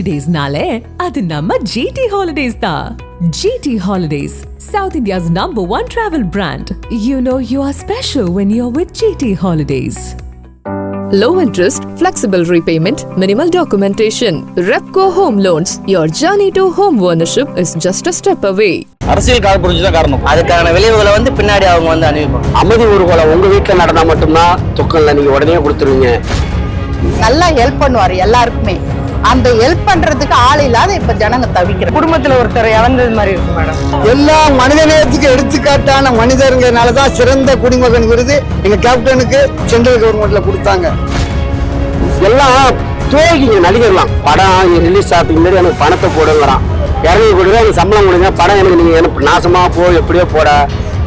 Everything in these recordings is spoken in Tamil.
ஹாலிடேஸ்னாலே அது நம்ம ஜிடி ஹாலிடேஸ் தான் GT holidays south India's number one travel brand you know you are special when you are with GT holidays Low interest, flexible repayment, minimal documentation. Repco Home Loans. Your journey to home ownership is just a step away. அரசியல் கால் புரிஞ்சுதான் காரணம் அதுக்கான விளைவுகளை வந்து பின்னாடி அவங்க வந்து அனுபவிப்பாங்க அமைதி ஊர்வலம் உங்க வீட்டுல நடந்தா மட்டும்தான் துக்கம்ல நீங்க உடனே கொடுத்துருவீங்க நல்லா ஹெல்ப் பண்ணுவார் எல்லாருக்குமே அந்த ஹெல்ப் பண்றதுக்கு ஆள் இல்லாத இப்ப ஜனங்க தவிக்கிற குடும்பத்துல ஒருத்தர் இழந்தது மாதிரி இருக்கு மேடம் எல்லா மனிதநேயத்துக்கு எடுத்துக்காட்டான மனிதருங்கிறனால தான் சிறந்த குடிமகன் விருது எங்க கேப்டனுக்கு சென்ட்ரல் கவர்மெண்ட்ல கொடுத்தாங்க. எல்லாம் துவகிங்க நடிகர்லாம். படம் ரிலீஸ் ஆகிறதுக்கு முன்னாடி எனக்கு பணத்தை போடுங்கிறான். இரநூறு கோடி ரூபாய் எனக்கு சம்பளம் கொடுங்க படம் எனக்கு நீங்க எனக்கு நாசமா போ எப்படியோ போட.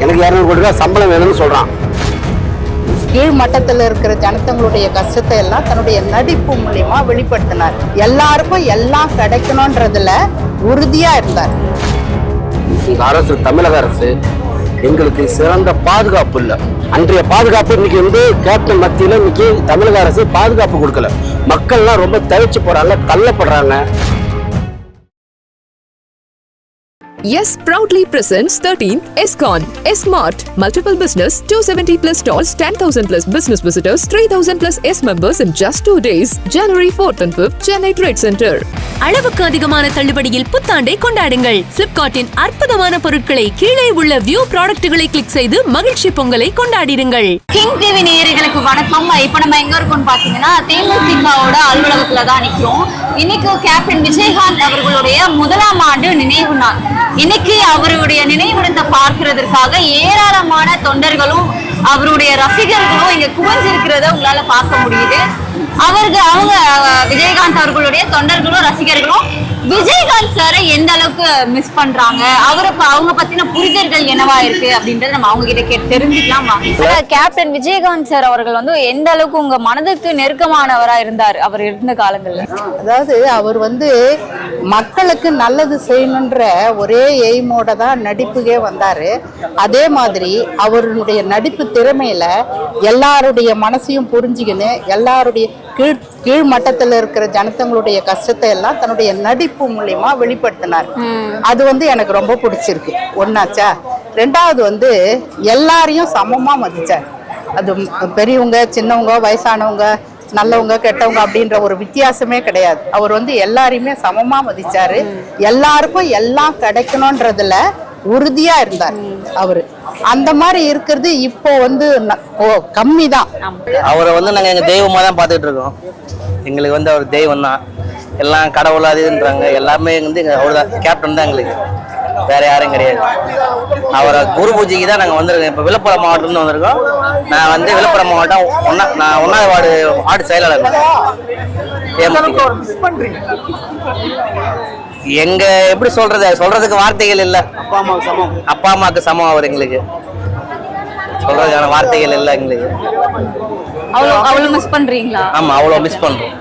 எனக்கு இரநூறு கோடி ரூபாய் சம்பளம் வேணும்னு சொல்றான். கீழ் மட்டத்தில் இருக்கிற ஜனத்தங்களுடைய கஷ்டத்தை எல்லாம் தன்னுடைய நடிப்பு மூலியமா வெளிப்படுத்தினார். எல்லாருக்கும் எல்லாம் கிடைக்கணும்ன்றதுல உறுதியா இருந்தார். இந்த அரசு தமிழக அரசு எங்களுக்கு சிறந்த பாதுகாப்பு இல்லை. அன்றைய பாதுகாப்பு இன்னைக்கு வந்து கேப்டன் மத்தியில இன்னைக்கு தமிழக அரசு பாதுகாப்பு கொடுக்கல. மக்கள்லாம் ரொம்ப தவிச்சு போறாங்க தள்ளப்படுறாங்க. Yes proudly presents 13th ESCON. S-Mart. Multiple business, 270 plus stalls, 10,000 plus business visitors, 3,000 plus S members in just two days. January 4th and 5th, Chennai Trade Center. அளவுக்கு அதிகமான தள்ளுபடியில் புத்தாண்டை கொண்டாடுங்கள் பிளிப்கார்ட்டின் அற்புதமான பொருட்களை கீழே உள்ள வியூ ப்ராடக்ட்டுகளை கிளிக் செய்து மகிழ்ச்சி பொங்கலை கொண்டாடிடுங்கள் கிங் டிவி நேயர்களுக்கு வணக்கம் இப்ப நம்ம எங்க இருக்கோம்னு பாத்தீங்கன்னா தேமுதிகவோட அலுவலகத்துல தான் நிக்கிறோம் இன்னைக்கு கேப்டன் விஜயகாந்த் அவர்களுடைய முதலாம் ஆண்டு நினைவு நாள் இன்னைக்கு அவருடைய நினைவிடத்தை பார்க்கிறதுக்காக ஏராளமான தொண்டர்களும் அவருடைய ரசிகர்களும் இங்க குவிஞ்சிருக்கிறத உங்களால பார்க்க முடியுது. அவர்கள் அவங்க விஜயகாந்த் அவர்களுடைய தொண்டர்களும் ரசிகர்களும் விஜயகாந்த் சாரை எந்த அளவுக்கு மிஸ் பண்றாங்க? அவரை ப- அவங்க பத்தின புரிதல்கள் என்னவா இருக்கு அப்படின்றத நம்ம அவங்க கிட்ட கேட்டு தெரிஞ்சுக்கலாம் வாங்க. கேப்டன் விஜயகாந்த் சார் அவர்கள் வந்து எந்த அளவுக்கு உங்க மனதுக்கு நெருக்கமானவரா இருந்தார் அவர் இருந்த காலங்கள்ல? அதாவது அவர் வந்து மக்களுக்கு நல்லது செய்யணுன்ற ஒரே எய்மோட தான் நடிப்புக்கே வந்தாரு. அதே மாதிரி அவருடைய நடிப்பு திறமையில எல்லாருடைய மனசையும் புரிஞ்சுக்கின்னு எல்லாருடைய கீழ் கீழ் மட்டத்தில் இருக்கிற ஜனத்தங்களுடைய கஷ்டத்தை எல்லாம் தன்னுடைய நடிப்பு மூலியமா வெளிப்படுத்தினார். அது வந்து எனக்கு ரொம்ப பிடிச்சிருக்கு. ஒன்னாச்சா? ரெண்டாவது வந்து எல்லாரையும் சமமா மதிச்சார். அது பெரியவங்க சின்னவங்க வயசானவங்க நல்லவங்க கெட்டவங்க அப்படின்ற ஒரு வித்தியாசமே கிடையாது. அவர் வந்து எல்லாரையுமே சமமா மதிச்சாரு. எல்லாருக்கும் எல்லாம் கிடைக்கணும்ன்றதுல உறுதியா இருந்தார் அவரு. அந்த மாதிரி இருக்கிறது இப்போ வந்து கம்மி தான் அவரை வந்து நாங்க எங்க தெய்வமா தான் பார்த்துட்டு இருக்கோம். எங்களுக்கு வந்து அவர் தெய்வம் தான் எல்லாம் கடவுள் அது இதுன்றாங்க. எல்லாமே வந்து எங்க அவர் தான் கேப்டன் தான் எங்களுக்கு. வேற யாரும் கிடையாது. அவரை குரு பூஜைக்கு தான் நாங்க வந்திருக்கோம். இப்போ விழுப்புரம் மாவட்டத்துல வந்திருக்கோம். நான் வந்து விழுப்புரம் மாவட்டம் ஒன்னா நான் ஒன்னாவது வார்டு வார்டு செயலாளர். எங்க எப்படி சொல்றது? சொல்றதுக்கு வார்த்தைகள் இல்ல. அப்பா அம்மாவுக்கு சமம். அப்பா அம்மாவுக்கு சமம் அவர் எங்களுக்கு. சொல்றதுக்கான வார்த்தைகள் இல்ல எங்களுக்கு. அவ்வளவு அவ்வளவு மிஸ் பண்றீங்களா? ஆமா அவ்வளவு மிஸ் பண்றோம்.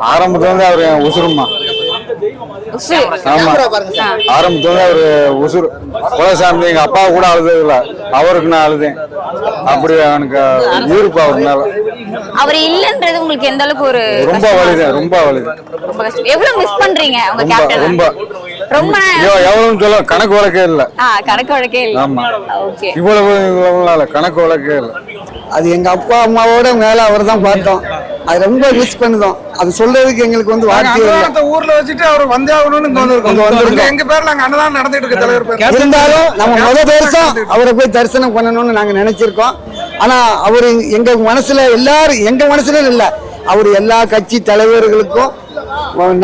ஆரம்பத்துல வந்து அவர் உசுருமா ஆரம்பத்துல அவரு உசுறு. குலசாமி எங்க அப்பா கூட இல்ல அவருக்கு நான் அழுதேன். அப்படி எனக்கு ஈர்ப்பு அவர் மேல அவர் இல்லன்றது உங்களுக்கு எந்த அளவுக்கு ஒரு ரொம்ப வலிதேன் ரொம்ப வலிதேன். ரொம்ப கஷ்டம். எவ்வளவு மிஸ் பண்றீங்க உங்க ரொம்ப கேப்டன் ரொம்ப. ரொம்ப ஐயோ எவ்வளவுன்னு சொல்ல கணக்கு வழக்கே இல்ல. ஆ கணக்கு வழக்கே இல்ல. ஆமா. ஓகே. இவ்வளவு இவ்வளவு நாள் கணக்கு வழக்கே இல்ல. அது எங்க அப்பா அம்மாவோட மேல அவர் தான் பார்த்தோம். அது ரொம்ப மிஸ் பண்ணுதோம். அது சொல்றதுக்கு எங்களுக்கு வந்து வார்த்தை ஊர்ல வச்சுட்டு அவர் வந்தே ஆகணும்னு இங்க வந்திருக்கோம் எங்க பேர்ல அங்க அன்னதானம் நடந்துட்டு இருக்கு தலைவர் இருந்தாலும் நம்ம முத வருஷம் அவரை போய் தரிசனம் பண்ணணும்னு நாங்க நினைச்சிருக்கோம். ஆனா அவரு எங்க மனசுல எல்லாரும் எங்க மனசுல இல்ல. அவர் எல்லா கட்சி தலைவர்களுக்கும்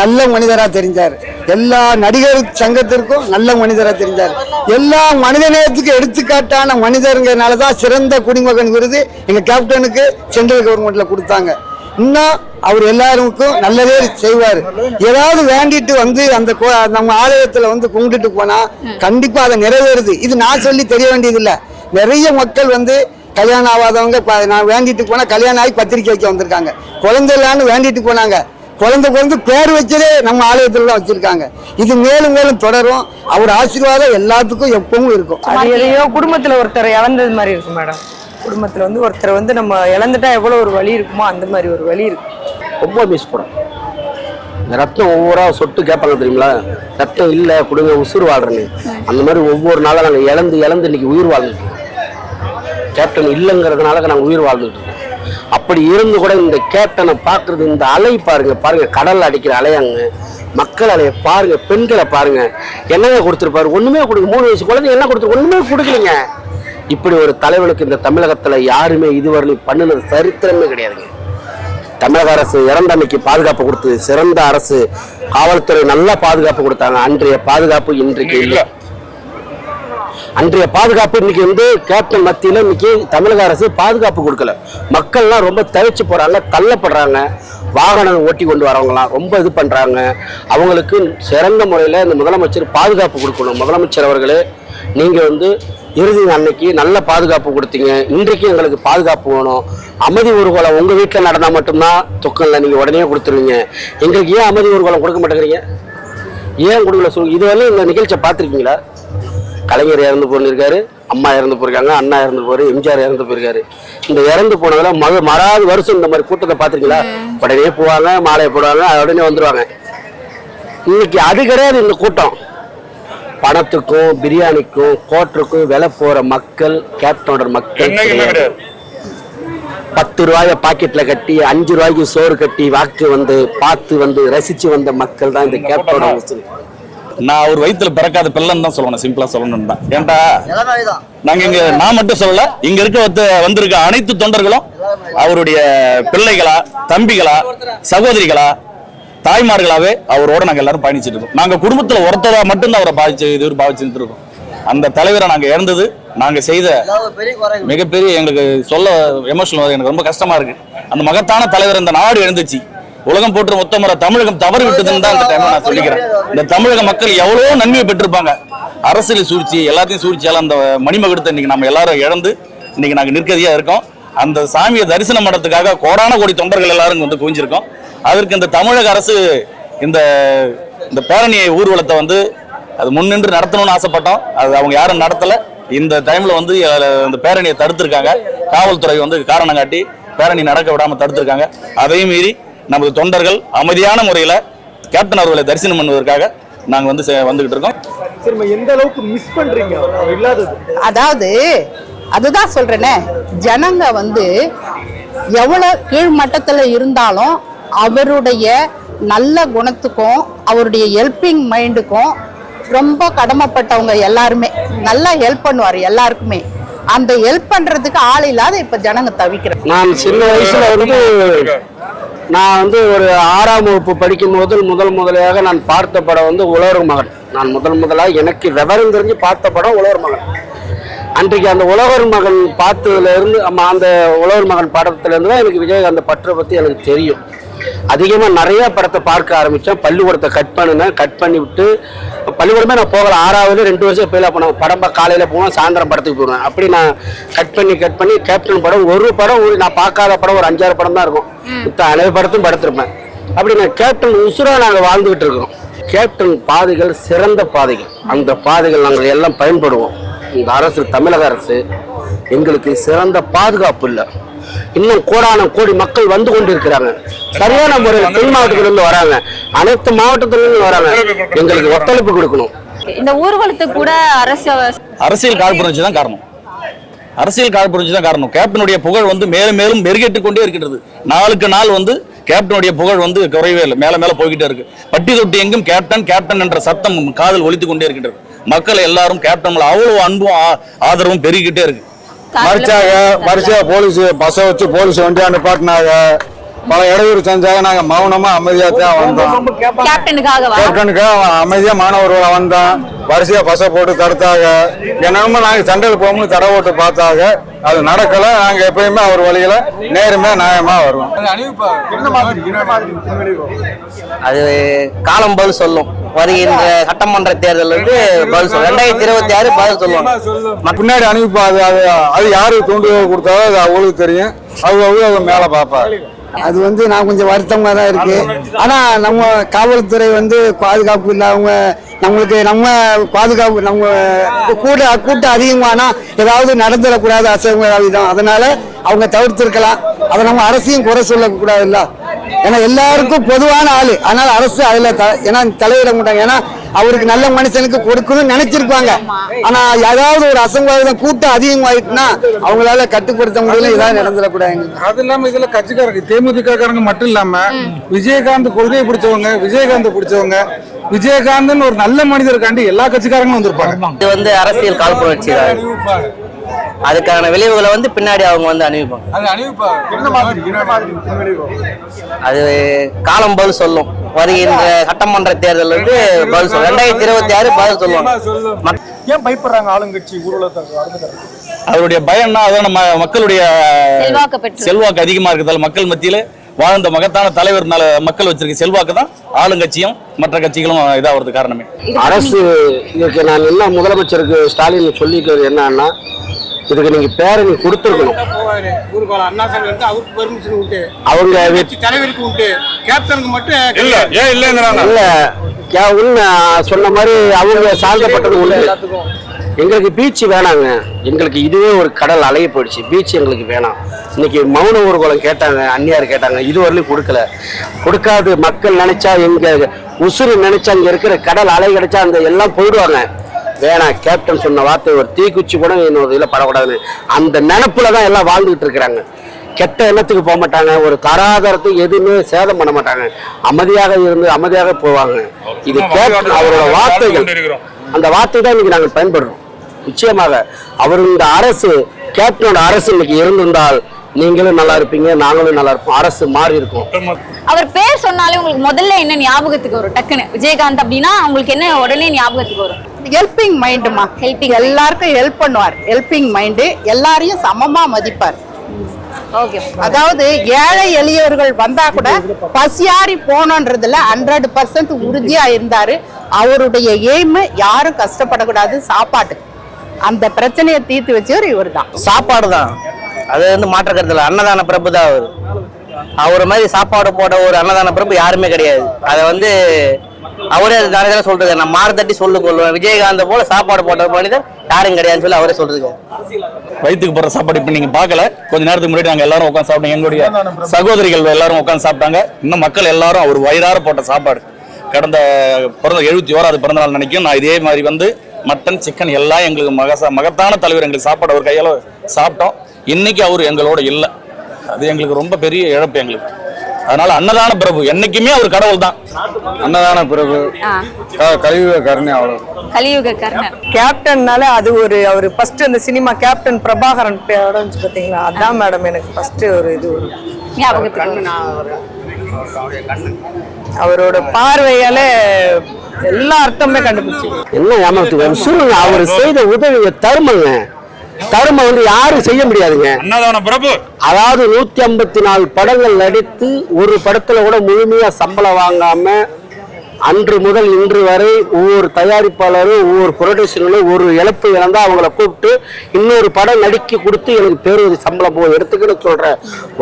நல்ல மனிதரா தெரிஞ்சார். எல்லா நடிகர் சங்கத்திற்கும் நல்ல மனிதரா தெரிஞ்சார். எல்லா மனிதநேயத்துக்கு எடுத்துக்காட்டான மனிதருங்கிறனால தான் சிறந்த குடிமகன் விருது எங்க கேப்டனுக்கு சென்ட்ரல் கவர்மெண்ட்ல கொடுத்தாங்க. இன்னும் அவர் எல்லாருக்கும் நல்லதே செய்வார். ஏதாவது வேண்டிட்டு வந்து அந்த கோ- நம்ம ஆலயத்துல வந்து கும்பிட்டுட்டு போனா கண்டிப்பா அதை நிறைவேறுது. இது நான் சொல்லி தெரிய வேண்டியதில்லை. நிறைய மக்கள் வந்து கல்யாணம் ஆகாதவங்க நான் வேண்டிட்டு போனா கல்யாணம் ஆகி பத்திரிக்கை வைக்க வந்திருக்காங்க. குழந்தை இல்லான்னு வேண்டிட்டு போனாங்க. குழந்தை பிறந்து பேர் வச்சதே நம்ம ஆலயத்தில் தான் வச்சிருக்காங்க. இது மேலும் மேலும் தொடரும். அவர் ஆசீர்வாதம் எல்லாத்துக்கும் எப்பவும் இருக்கும். அது எதையோ குடும்பத்துல ஒருத்தர் இழந்தது மாதிரி இருக்கும் மேடம். குடும்பத்தில் வந்து ஒருத்தர் வந்து நம்ம இழந்துட்டா எவ்வளோ ஒரு வலி இருக்குமோ அந்த மாதிரி ஒரு வழி இருக்கும் ரொம்ப மிஸ் பண்ணும் இந்த ரத்தம் ஒவ்வொரு சொட்டு கேட்பாங்க தெரியுங்களா ரத்தம் இல்லை கொடுங்க உசுறு வாழ்றேன்னு. அந்த மாதிரி ஒவ்வொரு நாளும் நாங்கள் இழந்து இழந்து இன்னைக்கு உயிர் வாழ்ந்துட்டு கேப்டன் இல்லைங்கிறதுனால நாங்கள் உயிர் வாழ்ந்துட்டு இருக்கோம். அப்படி இருந்து கூட இந்த கேப்டனை பார்க்குறது இந்த அலை பாருங்க பாருங்க கடல் அடிக்கிற அலையாங்க. மக்கள் அலைய பாருங்க பெண்களை பாருங்க. என்னங்க கொடுத்துருப்பாரு? ஒன்றுமே கொடுங்க மூணு வயசு குழந்தை என்ன கொடுத்துருக்கு ஒன்றுமே கொடுக்கலைங்க. இப்படி ஒரு தலைவனுக்கு இந்த தமிழகத்துல யாருமே இதுவரையிலும் பண்ணுனது சரித்திரமே கிடையாதுங்க. தமிழக அரசு இறந்த அன்னைக்கு பாதுகாப்பு கொடுத்தது சிறந்த அரசு. காவல்துறை நல்ல பாதுகாப்பு கொடுத்தாங்க. அன்றைய பாதுகாப்பு இன்றைக்கு இல்லை. அன்றைய பாதுகாப்பு இன்னைக்கு வந்து கேப்டன் மத்தியில இன்னைக்கு தமிழக அரசு பாதுகாப்பு கொடுக்கல. மக்கள்லாம் ரொம்ப தவிச்சு போறாங்க தள்ளப்படுறாங்க. வாகனம் ஓட்டி கொண்டு வரவங்களாம் ரொம்ப இது பண்ணுறாங்க அவங்களுக்கு சிறந்த முறையில் இந்த முதலமைச்சர் பாதுகாப்பு கொடுக்கணும். முதலமைச்சர் அவர்களே நீங்கள் வந்து இறுதி அன்னைக்கு நல்ல பாதுகாப்பு கொடுத்தீங்க. இன்றைக்கு எங்களுக்கு பாதுகாப்பு வேணும். அமைதி ஊர்வலம் உங்கள் வீட்டில் நடந்தால் மட்டும்தான் தொக்கனில் நீங்கள் உடனே கொடுத்துருவீங்க. எங்களுக்கு ஏன் அமைதி ஊர்வலம் கொடுக்க மாட்டேங்கிறீங்க? ஏன் கொடுக்கல சொல்லுங்க இதுவரை இந்த நிகழ்ச்சியை பார்த்துருக்கீங்களா? கலைஞர் இறந்து போயிருக்காரு அம்மா இறந்து போயிருக்காங்க அண்ணா இறந்து போரு எம்ஜிஆர் இறந்து போயிருக்காரு. இந்த இறந்து போனதுல மக மறாவது வருஷம் இந்த மாதிரி கூட்டத்தை பார்த்துருக்கீங்களா? உடனே போவாங்க மாலையை போடுவாங்க உடனே வந்துருவாங்க. இன்னைக்கு அது கிடையாது இந்த கூட்டம். பணத்துக்கும் பிரியாணிக்கும் கோட்டருக்கும் விலை போற மக்கள் கேப்டனோட மக்கள். பத்து ரூபாய பாக்கெட்ல கட்டி அஞ்சு ரூபாய்க்கு சோறு கட்டி வாக்கு வந்து பார்த்து வந்து ரசிச்சு வந்த மக்கள் தான் இந்த கேப்டனோட. நான் அவர் வயித்துல பிறக்காத பிள்ளைன்னு தான் சொல்லணும். சிம்பிளா சொல்லணும் தான். ஏன்டா? நாங்க இங்க நான் மட்டும் சொல்லல. இங்க இருக்க வந்து வந்திருக்க அனைத்து தொண்டர்களும் அவருடைய பிள்ளைகளா தம்பிகளா சகோதரிகளா தாய்மார்களாவே அவரோட நாங்க எல்லாரும் பயணிச்சுட்டு இருக்கோம். நாங்க குடும்பத்துல ஒருத்தரா மட்டும்தான் அவரை பாதிச்சு இது பாதிச்சுட்டு இருக்கோம். அந்த தலைவரை நாங்க இறந்தது நாங்க செய்த மிகப்பெரிய எங்களுக்கு சொல்ல எமோஷனல் எனக்கு ரொம்ப கஷ்டமா இருக்கு. அந்த மகத்தான தலைவர் இந்த நாடு எழுந்துச்சு உலகம் போற்று மொத்தமுறை தமிழகம் தவறு விட்டதுன்னு தான் அந்த டைம்ல நான் சொல்லிக்கிறேன். இந்த தமிழக மக்கள் எவ்வளவோ நன்மையை பெற்றிருப்பாங்க. அரசியல் சூழ்ச்சி எல்லாத்தையும் சூழ்ச்சியால அந்த மணிமகுடத்தை இன்னைக்கு நம்ம எல்லாரும் இழந்து இன்னைக்கு நாங்கள் நிற்கதியா இருக்கோம். அந்த சாமியை தரிசனம் பண்ணுறதுக்காக கோடான கோடி தொண்டர்கள் எல்லாரும் வந்து குவிஞ்சிருக்கோம். அதற்கு இந்த தமிழக அரசு இந்த இந்த பேரணியை ஊர்வலத்தை வந்து அது முன்னின்று நடத்தணும்னு ஆசைப்பட்டோம். அது அவங்க யாரும் நடத்தலை. இந்த டைமில் வந்து இந்த பேரணியை தடுத்திருக்காங்க. காவல்துறை வந்து காரணம் காட்டி பேரணி நடக்க விடாமல் தடுத்திருக்காங்க. அதையும் மீறி நமது தொண்டர்கள் அமைதியான முறையில கேப்டன் அவர்களை தரிசனம் பண்ணுவதற்காக நாங்க வந்து செ- வந்துகிட்டு இருக்கோம். எந்த அளவுக்கு மிஸ் பண்றீங்க? இல்லாதது. அதாவது அதுதான் சொல்றேனே ஜனங்க வந்து எவ்வளவு கீழ் மட்டத்துல இருந்தாலும் அவருடைய நல்ல குணத்துக்கும் அவருடைய ஹெல்பிங் மைண்டுக்கும் ரொம்ப கடமைப்பட்டவங்க எல்லாருமே. நல்லா ஹெல்ப் பண்ணுவார் எல்லாருக்குமே. அந்த ஹெல்ப் பண்றதுக்கு ஆள் இல்லாத இப்ப ஜனங்க தவிக்கிறாங்க. நான் சின்ன வயசுல வந்து நான் வந்து ஒரு ஆறாம் வகுப்பு படிக்கும் போது முதல் முதலையாக நான் பார்த்த படம் வந்து உழவர் மகன். நான் முதல் முதலாக எனக்கு விவரம் தெரிஞ்சு பார்த்த படம் உழவர் மகன். அன்றைக்கு அந்த உழவர் மகன் பார்த்ததுலேருந்து அந்த உழவர் மகன் படத்துலேருந்து தான் எனக்கு விஜயகாந்த் பற்றை பற்றி எனக்கு தெரியும். அதிகமா நிறைய படத்தை பார்க்க ஆரம்பிச்சேன். பள்ளிக்கூடத்தை கட் பண்ணினேன். கட் பண்ணி விட்டு பள்ளிக்கூடமே நான் போகல. ஆறாவது ரெண்டு வருஷம் ஃபெயிலாக போனேன். படம் காலையில போவேன் சாயந்தரம் படத்துக்கு போவேன் அப்படி நான் கட் பண்ணி கட் பண்ணி கேப்டன் படம் ஒரு படம் ஒரு நான் பார்க்காத படம் ஒரு அஞ்சாறு படம் தான் இருக்கும். மத்த அனைத்து படத்தும் படுத்திருப்பேன். அப்படி நான் கேப்டன் உசுரா நாங்கள் வாழ்ந்துகிட்டு இருக்கிறோம். கேப்டன் பாதைகள் சிறந்த பாதைகள். அந்த பாதைகள் நாங்கள் எல்லாம் பயன்படுவோம். இந்த அரசு தமிழக அரசு எங்களுக்கு சிறந்த பாதுகாப்பு இல்லை. இன்னும் கோடான கோடி மக்கள் வந்து கொண்டிருக்கிறாங்க. சரியான முறையில் தென் மாவட்டத்திலிருந்து வராங்க. அனைத்து மாவட்டத்திலிருந்து வராங்க. எங்களுக்கு ஒத்துழைப்பு கொடுக்கணும். இந்த ஊர்வலத்துக்கு கூட அரசு அரசியல் காழ்ப்புணர்ச்சி தான் காரணம். அரசியல் காழ்ப்புணர்ச்சி தான் காரணம். கேப்டனுடைய புகழ் வந்து மேலும் மேலும் மெருகேற்றிக் கொண்டே இருக்கின்றது. நாளுக்கு நாள் வந்து கேப்டனுடைய புகழ் வந்து குறையவே இல்லை. மேல மேல போய்கிட்டே இருக்கு. பட்டி தொட்டி எங்கும் கேப்டன் கேப்டன் என்ற சத்தம் காதில் ஒலித்துக் கொண்டே இருக்கின்றது. மக்கள் எல்லாரும் கேப்டன் மேல அவ்வளவு அன்பும் ஆதரவும் பெருகிட்டே இருக்கு. மறிச்சாங்க வரிசையா போலீஸ் பஸ்ஸை வச்சு போலீஸ் வண்டியா நிப்பாட்டினாங்க பல இடையூறு செஞ்சாங்க. நாங்க மௌனமா அமைதியா தான் வந்தோம். கேப்டனுக்காகவா கேப்டனுக்கு அமைதியா மாணவர்கள வந்தோம். வரிசையா பஸ்ஸை போட்டு தடுத்தாங்க. என்னமோ நாங்க சண்டையில் போகும்போது தடை ஓட்டு பார்த்தாங்க. அது நடக்கல. நாங்க எப்பயுமே அவர் வழியில நேர்மையா நியாயமா வருவோம். அது காலம் பதில் சொல்லும். வருகின்ற சட்டமன்ற தேர்தல் வந்து பதில் சொல்லும் ரெண்டாயிரத்தி இருபத்தி ஆறு பதில் சொல்லுவாங்க. பின்னாடி அனுப்பி அது அது அது யாருக்கு தூண்டுதல் கொடுத்தாலும் அது அவங்களுக்கு தெரியும். அவங்க அவங்க அவங்க மேல பார்ப்பாங்க. அது வந்து நான் கொஞ்சம் வருத்தமாக தான் இருக்கு. ஆனா நம்ம காவல்துறை வந்து பாதுகாப்பு இல்லாம நம்மளுக்கு நம்ம பாதுகாப்பு நம்ம கூட கூட்டம் அதிகமானா ஏதாவது நடந்துடக்கூடாது அசைவம் தான் அதனால அவங்க தவிர்த்திருக்கலாம். அதை நம்ம அரசையும் குறை சொல்லக்கூடாதுல்ல. ஏன்னா எல்லாருக்கும் பொதுவான ஆளு. அதனால அரசு அதுல ஏன்னா தலையிட மாட்டாங்க. ஏன்னா அவருக்கு நல்ல மனுஷனுக்கு கொடுக்கணும்னு நினைச்சிருப்பாங்க. ஆனா ஏதாவது ஒரு அசம்பாவிதம் கூட்டம் அதிகமாயிட்டுனா அவங்களால கட்டுப்படுத்த முடியல ஏதாவது நடந்துடக்கூடாது அது இல்லாம இதுல கட்சிக்காரங்க தேமுதிக காரங்க மட்டும் இல்லாம விஜயகாந்த் கொள்கையை பிடிச்சவங்க விஜயகாந்த் பிடிச்சவங்க விஜயகாந்த்னு ஒரு நல்ல மனிதருக்காண்டி எல்லா கட்சிக்காரங்களும் வந்திருப்பாங்க. இது வந்து அரசியல் காழ்ப்புணர்ச்சி அதுக்கான விளைவுகளை வந்து பின்னாடி அவங்க வந்து அணிவிப்பாங்க. அது காலம் பதில் சொல்லும். வருகின்ற சட்டமன்ற தேர்தல் வந்து பதில் சொல்லும். ரெண்டாயிரத்தி இருபத்தி ஆறு பதில் சொல்லுவாங்க. ஏன் பயப்படுறாங்க ஆளுங்கட்சி அவருடைய பயம்னா அதான் நம்ம மக்களுடைய செல்வாக்கு பெற்று. செல்வாக்கு அதிகமா இருக்கிறதால மக்கள் மத்தியில வாழ்ந்த மகத்தான தலைவர்னால மக்கள் வச்சிருக்க செல்வாக்கு தான் ஆளுங்கட்சியும் மற்ற கட்சிகளும் இதாகிறது காரணமே. அரசு இதுக்கு நான் என்ன முதலமைச்சருக்கு ஸ்டாலின் சொல்லிக்கிறது என்னன்னா இதுக்கு நீங்க கொடுத்துருக்கணும். அவருக்கு பெர்மிஷன் உண்டு. அவங்க தலைவருக்கு உண்டு. கேப்டனுக்கு மட்டும் இல்ல ஏன் இல்லைங்கிறாங்க? இல்ல உண்மை சொன்ன மாதிரி அவங்க சார்ந்தப்பட்டது உண்டு. எங்களுக்கு பீச் வேணாங்க. எங்களுக்கு இதுவே ஒரு கடல் அலைய போயிடுச்சு. பீச் எங்களுக்கு வேணாம். இன்னைக்கு மௌன ஊர்வலம் கேட்டாங்க அந்நியார் கேட்டாங்க இது வரலையும் கொடுக்கல. கொடுக்காது மக்கள் நினைச்சா எங்க உசுறு நினைச்சா இங்க இருக்கிற கடல் அலை கிடைச்சா அந்த எல்லாம் போயிடுவாங்க. வேணாம் கேப்டன் சொன்ன வார்த்தை ஒரு தீக்குச்சி கூட இன்னொரு இதில் படக்கூடாதுன்னு. அந்த நினப்புல தான் எல்லாம் வாழ்ந்துகிட்டு இருக்கிறாங்க. கெட்ட எண்ணத்துக்கு போக மாட்டாங்க. ஒரு தராதரத்துக்கு எதுவுமே சேதம் பண்ண மாட்டாங்க. அமைதியாக இருந்து அமைதியாக போவாங்க. இது கேப்டன் அவரோட வார்த்தைகள். அந்த வார்த்தை தான் இன்னைக்கு நாங்கள் பயன்படுறோம். நிச்சயமாக அவர் இந்த அரசு கேப்டனோட அரசு இன்னைக்கு இருந்திருந்தால் நீங்களும் நல்லா இருப்பீங்க நாங்களும் நல்லா இருப்போம். அரசு மாறி இருக்கும். அவர் பேர் சொன்னாலே உங்களுக்கு முதல்ல என்ன ஞாபகத்துக்கு வரும்? டக்குன்னு. விஜயகாந்த் அப்படின்னா உங்களுக்கு என்ன உடனே ஞாபகத்துக்கு வரும்? ஹெல்பிங் மைண்டுமா ஹெல்பிங் எல்லாருக்கும் ஹெல்ப் பண்ணுவார். ஹெல்பிங் மைண்டு எல்லாரையும் சமமா மதிப்பார். ஓகே அதாவது ஏழை எளியவர்கள் வந்தா கூட பசியாரி போனன்றதுல ஹண்ட்ரட் பர்சன்ட் உறுதியா இருந்தாரு. அவருடைய எய்ம் யாரும் கஷ்டப்படக்கூடாது சாப்பாட்டு. அந்த பிரச்சனையை தீர்த்து வச்சவர் இவர் தான் சாப்பாடு தான் அது வந்து மாற்ற கருத்துல அன்னதான பிரபு தான் அவர். அவர் மாதிரி சாப்பாடு போட ஒரு அன்னதான பிரபு யாருமே கிடையாது. அதை வந்து அவரே அது தடவை சொல்றது. நான் மாறு தட்டி சொல்லு கொள்வேன் விஜயகாந்த் போல சாப்பாடு போட்ட மனிதர் யாரும் கிடையாதுன்னு சொல்லி அவரே சொல்றது வயிற்றுக்கு போற சாப்பாடு இப்ப நீங்க பார்க்கல. கொஞ்ச நேரத்துக்கு முன்னாடி நாங்க எல்லாரும் உட்காந்து சாப்பிட்டோம். எங்களுடைய சகோதரிகள் எல்லாரும் உட்காந்து சாப்பிட்டாங்க. இன்னும் மக்கள் எல்லாரும் அவர் வயிறார போட்ட சாப்பாடு. கடந்த பிறந்த எழுபத்தி ஓராது பிறந்த நாள் நினைக்கும் நான் இதே மாதிரி வந்து மட்டன் சிக்கன் எல்லாம் எங்களுக்கு மகசா மகத்தான தலைவர் எங்களுக்கு சாப்பாடு அவர் கையால சாப்பிட்டோம். இன்னைக்கு அவர் எங்களோட இல்லை. அது எங்களுக்கு ரொம்ப பெரிய இழப்பு எங்களுக்கு. அதனால அன்னதான பிரபு என்னைக்குமே அவர் கடவுள் தான். அன்னதான பிறகு க- கழிவு கருணை அவ்வளவு கலியுக கர்ணன் கேப்டன்னால அது ஒரு அவர் ஃபர்ஸ்ட் அந்த சினிமா கேப்டன் பிரபாகரன் படம் இருந்துச்சு பாத்தீங்களா? அதான் மேடம் எனக்கு ஃபர்ஸ்ட் ஒரு இது ஒரு ஞாபகத்துக்கு. அவரோட பார்வையால எல்லா அர்த்தமே கண்டுபிடிச்சு. என்ன ஏமாத்துக்கு? சொல்லுங்க அவர் செய்த உதவியை தருமங்க. தருமம் வந்து யாரும் செய்ய முடியாதுங்க. அதாவது நூத்தி ஐம்பத்தி நாலு படங்கள் நடித்து ஒரு படத்துல கூட முழுமையா சம்பளம் வாங்காம அன்று முதல் இன்று வரை ஒவ்வொரு தயாரிப்பாளரும் ஒவ்வொரு ப்ரொடியூசர்களும் ஒரு இழப்பு இழந்தால் அவங்கள கூப்பிட்டு இன்னொரு படம் நடிக்க கொடுத்து எனக்கு பேருவதி சம்பளம் போ எடுத்துக்கின்னு சொல்கிற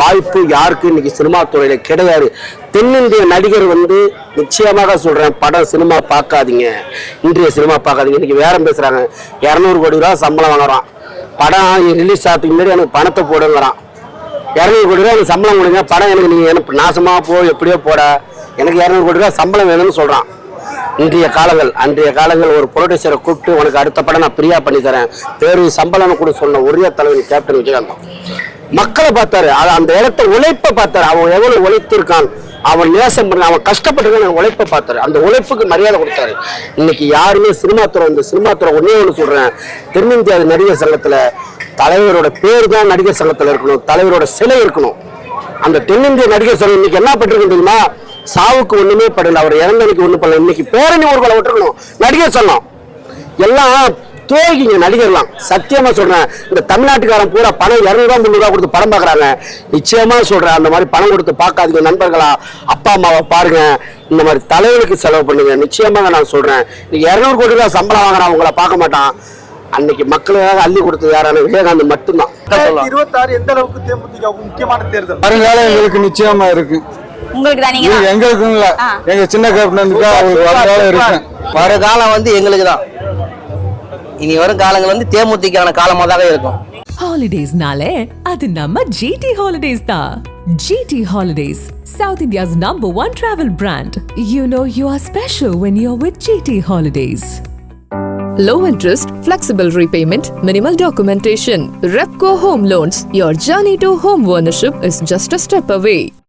வாய்ப்பு யாருக்கும் இன்னைக்கு சினிமா துறையில் கிடையாது. தென்னிந்திய நடிகர் வந்து நிச்சயமாக சொல்கிறேன் படம் சினிமா பார்க்காதீங்க. இன்றைய சினிமா பார்க்காதீங்க. இன்றைக்கி வேற பேசுகிறாங்க இரநூறு கோடி ரூபா சம்பளம் வாங்குறான். படம் ரிலீஸ் ஆகிறதுக்கு முன்னாடி எனக்கு பணத்தை போடுங்கிறான். இரநூறு கோடி ரூபா எனக்கு சம்பளம் கொடுங்க. படம் எனக்கு நீங்கள் எனக்கு நாசமாக போ எப்படியோ போட. எனக்கு இரநூறு கோடி ரூபா சம்பளம் வேணும்னு சொல்கிறான் இன்றைய காலங்கள் அன்றைய காலங்கள் ஒரு புரொடியூசரை கூப்பிட்டு உனக்கு அடுத்த படம் நான் ஃப்ரீயாக பண்ணி தரேன். பேரு சம்பளம் கூட சொன்ன ஒரே தலைவர் கேப்டன் விஜயகாந்த். மக்களை பார்த்தாரு அது அந்த இடத்த உழைப்பை பார்த்தாரு. அவன் எவ்வளவு உழைத்திருக்கான் அவன் நேசம் பண்ண அவன் கஷ்டப்பட்டிருக்கான் உழைப்பை பார்த்தாரு. அந்த உழைப்புக்கு மரியாதை கொடுத்தாரு. இன்னைக்கு யாருமே சினிமா துறை இந்த சினிமா துறை ஒன்றே ஒன்று சொல்கிறேன் தென்னிந்தியா நடிகர் சங்கத்தில் தலைவரோட பேர் தான் நடிகர் சங்கத்தில் இருக்கணும் தலைவரோட சிலை இருக்கணும். அந்த தென்னிந்திய நடிகர் சங்கம் இன்னைக்கு என்ன பண்ணிருக்கு தெரியுமா? சாவுக்கு ஒண்ணுமே படல அவர் இறந்தனைக்கு ஒண்ணு பண்ணல இன்னைக்கு பேரணி ஊர்வலம் விட்டுருக்கணும் நடிகர் சங்கம் எல்லாம் துரோகிங்க நடிகர்லாம். சத்தியமா சொல்றேன் இந்த தமிழ்நாட்டுக்காரன் பூரா பணம் இரநூறுவா முந்நூறுவா கொடுத்து படம் பார்க்கறாங்க. நிச்சயமா சொல்றேன் அந்த மாதிரி பணம் கொடுத்து பார்க்காதீங்க நண்பர்களா. அப்பா அம்மாவை பாருங்க. இந்த மாதிரி தலைவருக்கு செலவு பண்ணுங்க. நிச்சயமாக நான் சொல்றேன். நீங்க இரநூறு கோடி ரூபாய் சம்பளம் வாங்குறான் உங்களை பார்க்க மாட்டான். அன்னைக்கு மக்களுக்காக அள்ளி கொடுத்தது யாரான விவேகானந்த் மட்டும்தான். இருபத்தாறு எந்த அளவுக்கு தேமுதிக முக்கியமான தேர்தல்? வருங்காலம் எங்களுக்கு நிச்சயமா இருக்கு. உங்களுக்கு தான் நீங்க. எங்களுக்கும் இல்ல. எங்க சின்ன கேப்டனுக்கு அவருக்கு வருங்காலம் இருக்கு வருகாலம் வந்து எங்களுக்கு தான் இனி வரும் காலங்கள் வந்து தேமுதிகான காலமாக தான் இருக்கும் ஹாலிடேஸ்னாலே அது நம்ம ஜிடி ஹாலிடேஸ் தான் GT holidays south India's number one travel brand you know you are special when you are with GT holidays Low interest, flexible repayment, minimal documentation. Repco Home Loans. Your journey to home ownership is just a step away.